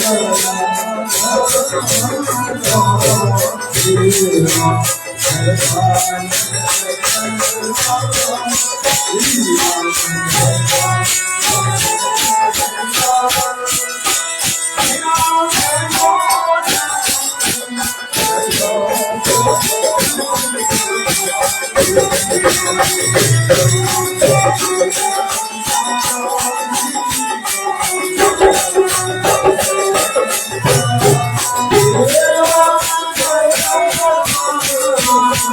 Thank you.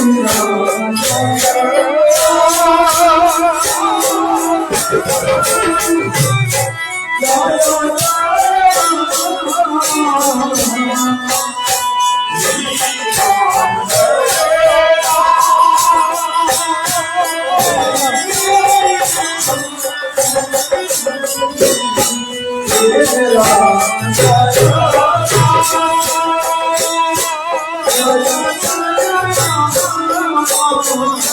Jai Ram, Jai Ram.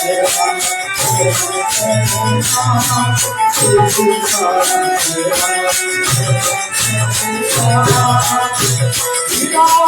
Thank you.